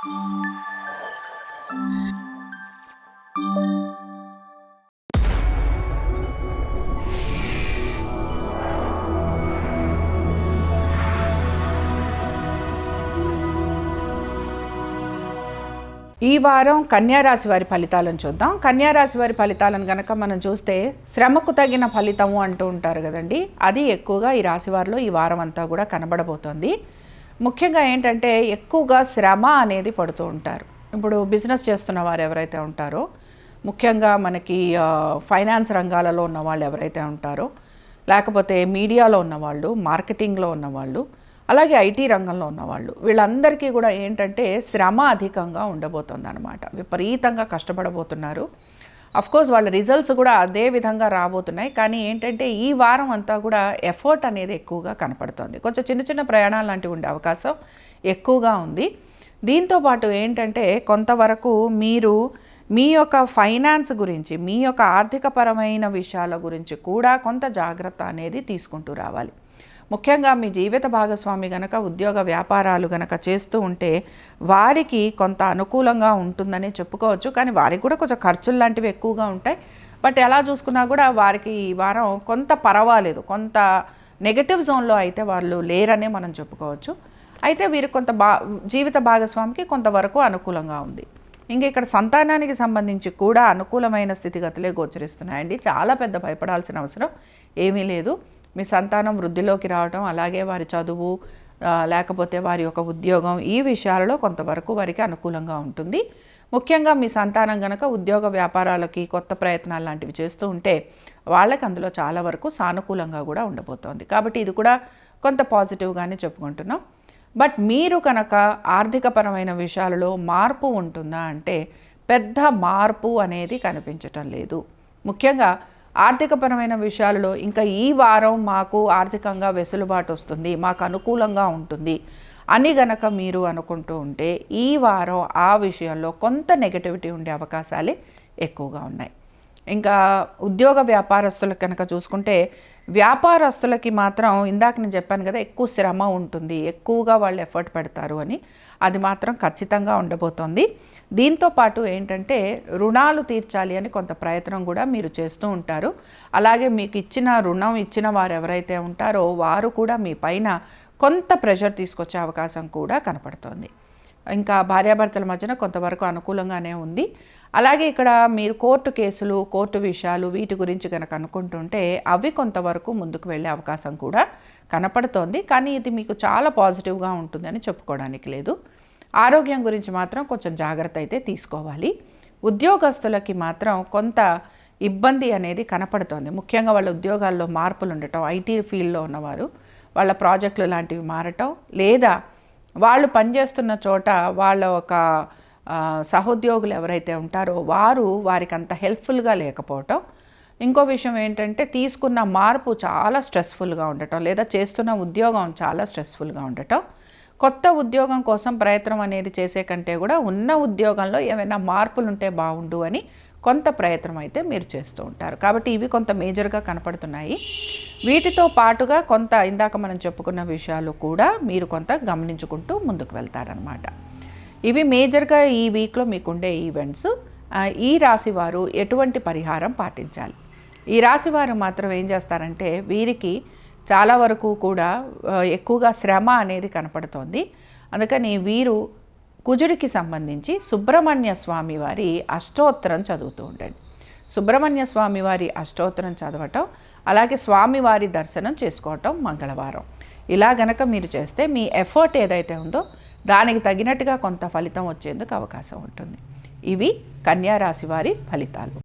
ఈ వారం కన్యారాశి వారి ఫలితాలను చూద్దాం. కన్యారాశి వారి ఫలితాలను గనక మనం చూస్తే శ్రమకు తగిన ఫలితము అంటూ ఉంటారు కదండి. అది ఎక్కువగా ఈ రాశి వారిలో ఈ వారం అంతా కూడా కనబడబోతోంది. ముఖ్యంగా ఏంటంటే ఎక్కువగా శ్రమ అనేది పడుతూ ఉంటారు. ఇప్పుడు బిజినెస్ చేస్తున్న వారు ఎవరైతే ఉంటారో ముఖ్యంగా మనకి ఫైనాన్స్ రంగాలలో ఉన్న వాళ్ళు ఎవరైతే ఉంటారో లేకపోతే మీడియాలో ఉన్నవాళ్ళు మార్కెటింగ్లో ఉన్నవాళ్ళు అలాగే ఐటీ రంగంలో ఉన్నవాళ్ళు వీళ్ళందరికీ కూడా ఏంటంటే శ్రమ అధికంగా ఉండబోతుంది అనమాట విపరీతంగా కష్టపడబోతున్నారు. కోర్స్ వాళ్ళ రిజల్ట్స్ కూడా అదే విధంగా రాబోతున్నాయి. కానీ ఏంటంటే ఈ వారం అంతా కూడా ఎఫర్ట్ అనేది ఎక్కువగా కనపడుతోంది. కొంచెం చిన్న చిన్న ప్రయాణాలు లాంటివి ఉండే అవకాశం ఎక్కువగా ఉంది. దీంతో పాటు ఏంటంటే కొంతవరకు మీరు మీ యొక్క ఫైనాన్స్ గురించి మీ యొక్క ఆర్థికపరమైన విషయాల గురించి కూడా కొంత జాగ్రత్త అనేది తీసుకుంటూ రావాలి. ముఖ్యంగా మీ జీవిత భాగస్వామి గనక ఉద్యోగ వ్యాపారాలు గనక చేస్తూ ఉంటే వారికి కొంత అనుకూలంగా ఉంటుందని చెప్పుకోవచ్చు. కానీ వారికి కూడా కొంచెం ఖర్చులు లాంటివి ఎక్కువగా ఉంటాయి. బట్ ఎలా చూసుకున్నా కూడా వారికి ఈ వారం కొంత పర్వాలేదు. కొంత నెగటివ్ జోన్లో అయితే వాళ్ళు లేరనే మనం చెప్పుకోవచ్చు. అయితే వీరు కొంత బా జీవిత భాగస్వామికి కొంతవరకు అనుకూలంగా ఉంది. ఇంక ఇక్కడ సంతానానికి సంబంధించి కూడా అనుకూలమైన స్థితిగతులే గోచరిస్తున్నాయండి. చాలా పెద్ద భయపడాల్సిన అవసరం ఏమీ లేదు. మీ సంతానం వృద్ధిలోకి రావడం అలాగే వారి చదువు లేకపోతే వారి యొక్క ఉద్యోగం ఈ విషయాలలో కొంతవరకు వారికి అనుకూలంగా ఉంటుంది. ముఖ్యంగా మీ సంతానం గనక ఉద్యోగ వ్యాపారాలకి కొత్త ప్రయత్నాలు లాంటివి చేస్తూ ఉంటే వాళ్ళకి అందులో చాలా వరకు సానుకూలంగా కూడా ఉండబోతోంది. కాబట్టి ఇది కూడా కొంత పాజిటివ్గానే చెప్పుకుంటున్నాం. బట్ మీరు కనుక ఆర్థికపరమైన విషయాలలో మార్పు ఉంటుందా అంటే పెద్ద మార్పు అనేది కనిపించటం లేదు. ముఖ్యంగా ఆర్థికపరమైన విషయాలలో ఇంకా ఈ వారం మాకు ఆర్థికంగా వెసులుబాటు వస్తుంది మాకు అనుకూలంగా ఉంటుంది అని గనక మీరు అనుకుంటూ ఉంటే ఈ వారం ఆ విషయంలో కొంత నెగటివిటీ ఉండే అవకాశాలే ఎక్కువగా ఉన్నాయి. ఇంకా ఉద్యోగ వ్యాపారస్తులకు కనుక చూసుకుంటే వ్యాపారస్తులకి మాత్రం ఇందాక నేను చెప్పాను కదా ఎక్కువ శ్రమ ఉంటుంది ఎక్కువగా వాళ్ళు ఎఫర్ట్ పెడతారు అని అది మాత్రం ఖచ్చితంగా ఉండబోతోంది. దీంతో పాటు ఏంటంటే రుణాలు తీర్చాలి అని కొంత ప్రయత్నం కూడా మీరు చేస్తూ ఉంటారు. అలాగే మీకు ఇచ్చిన రుణం ఇచ్చిన వారు ఎవరైతే ఉంటారో వారు కూడా మీ పైన కొంత ప్రెషర్ తీసుకొచ్చే అవకాశం కూడా కనపడుతోంది. ఇంకా భార్యాభర్తల మధ్యన కొంతవరకు అనుకూలంగానే ఉంది. అలాగే ఇక్కడ మీరు కోర్టు కేసులు కోర్టు విషయాలు వీటి గురించి కనుక అనుకుంటుంటే అవి కొంతవరకు ముందుకు వెళ్ళే అవకాశం కూడా కనపడుతోంది. కానీ ఇది మీకు చాలా పాజిటివ్గా ఉంటుందని చెప్పుకోవడానికి లేదు. ఆరోగ్యం గురించి మాత్రం కొంచెం జాగ్రత్త అయితే తీసుకోవాలి. ఉద్యోగస్తులకి మాత్రం కొంత ఇబ్బంది అనేది కనపడుతోంది. ముఖ్యంగా వాళ్ళ ఉద్యోగాల్లో మార్పులు ఉండటం ఐటీ ఫీల్డ్లో ఉన్నవారు వాళ్ళ ప్రాజెక్టులు లాంటివి మారటం లేదా వాళ్ళు పనిచేస్తున్న చోట వాళ్ళ ఒక సహోద్యోగులు ఎవరైతే ఉంటారో వారు వారికి అంత హెల్ప్ఫుల్గా లేకపోవటం. ఇంకో విషయం ఏంటంటే తీసుకున్న మార్పు చాలా స్ట్రెస్ఫుల్గా ఉండటం లేదా చేస్తున్న ఉద్యోగం చాలా స్ట్రెస్ఫుల్గా ఉండటం. కొత్త ఉద్యోగం కోసం ప్రయత్నం అనేది చేసే కంటే కూడా ఉన్న ఉద్యోగంలో ఏమైనా మార్పులు ఉంటే బాగుండు అని కొంత ప్రయత్నం అయితే మీరు చేస్తూ ఉంటారు. కాబట్టి ఇవి కొంత మేజర్గా కనపడుతున్నాయి. వీటితో పాటుగా కొంత ఇందాక మనం చెప్పుకున్న విషయాలు కూడా మీరు కొంత గమనించుకుంటూ ముందుకు వెళ్తారనమాట ఇవి మేజర్గా ఈ వీక్లో మీకుండే ఈవెంట్స్. ఈ రాశి వారు ఎటువంటి పరిహారం పాటించాలి? ఈ రాశి వారు మాత్రం ఏం చేస్తారంటే వీరికి చాలా వరకు కూడా ఎక్కువగా శ్రమ అనేది కనపడుతోంది. అందుకని వీరు కుజుడికి సంబంధించి సుబ్రహ్మణ్య స్వామి వారి అష్టోత్తరం చదువుతూ ఉండండి. సుబ్రహ్మణ్య స్వామి వారి అష్టోత్తరం చదవటం అలాగే స్వామివారి దర్శనం చేసుకోవటం మంగళవారం. ఇలా గనక మీరు చేస్తే మీ ఎఫర్ట్ ఏదైతే ఉందో దానికి తగినట్టుగా కొంత ఫలితం వచ్చేందుకు అవకాశం ఉంటుంది. ఇవి కన్యా రాశి వారి ఫలితాలు.